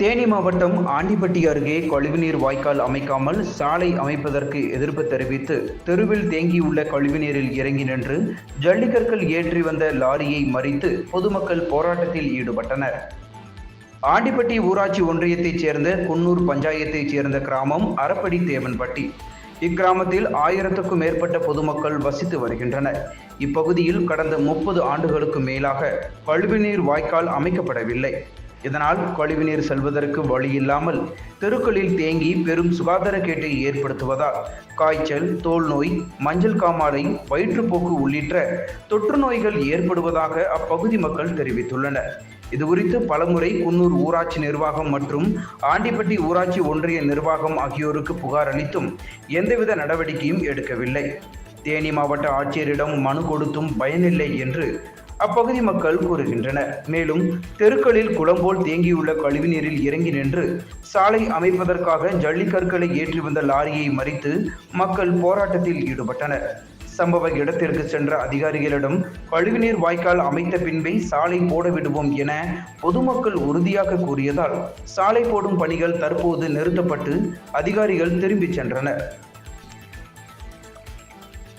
தேனி மாவட்டம் ஆண்டிப்பட்டி அருகே கழிவுநீர் வாய்க்கால் அமைக்காமல் சாலை அமைப்பதற்கு எதிர்ப்பு தெரிவித்து தெருவில் தேங்கியுள்ள கழிவுநீரில் இறங்கி நின்று ஜல்லிக்கற்கள் ஏற்றி வந்த லாரியை மறித்து பொதுமக்கள் போராட்டத்தில் ஈடுபட்டனர். ஆண்டிப்பட்டி ஊராட்சி ஒன்றியத்தைச் சேர்ந்த குன்னூர் பஞ்சாயத்தைச் சேர்ந்த கிராமம் அரப்படி தேவன்பட்டி. இக்கிராமத்தில் ஆயிரத்துக்கும் மேற்பட்ட பொதுமக்கள் வசித்து வருகின்றனர். இப்பகுதியில் கடந்த முப்பது ஆண்டுகளுக்கு மேலாக கழிவுநீர் வாய்க்கால் அமைக்கப்படவில்லை. இதனால் கழிவுநீர் செல்வதற்கு வழியில்லாமல் தெருக்களில் தேங்கி பெரும் சுகாதார கேட்டை ஏற்படுத்துவதால் காய்ச்சல் தோல் நோய் மஞ்சள் காமாலை வயிற்றுப்போக்கு உள்ளிட்ட தொற்று நோய்கள் ஏற்படுவதாக அப்பகுதி மக்கள் தெரிவித்துள்ளனர். இதுகுறித்து பலமுறை குன்னூர் ஊராட்சி நிர்வாகம் மற்றும் ஆண்டிப்பட்டி ஊராட்சி ஒன்றிய நிர்வாகம் ஆகியோருக்கு புகார் அளித்தும் எந்தவித நடவடிக்கையும் எடுக்கவில்லை. தேனி மாவட்ட ஆட்சியரிடம் மனு கொடுத்தும் பயனில்லை என்று அப்பகுதி மக்கள் கூறுகின்றனர். மேலும் தெருக்களில் குளம்போல் தேங்கியுள்ள கழிவுநீரில் இறங்கி நின்று சாலை அமைப்பதற்காக ஜல்லிக்கற்களை ஏற்றி வந்த லாரியை மறித்து மக்கள் போராட்டத்தில் ஈடுபட்டனர். சம்பவ இடத்திற்கு சென்ற அதிகாரிகளிடம் கழிவுநீர் வாய்க்கால் அமைத்த பின்பே சாலை போட விடுவோம் என பொதுமக்கள் உறுதியாக கூறியதால் சாலை போடும் பணிகள் தற்போது நிறுத்தப்பட்டு அதிகாரிகள் திரும்பிச் சென்றனர்.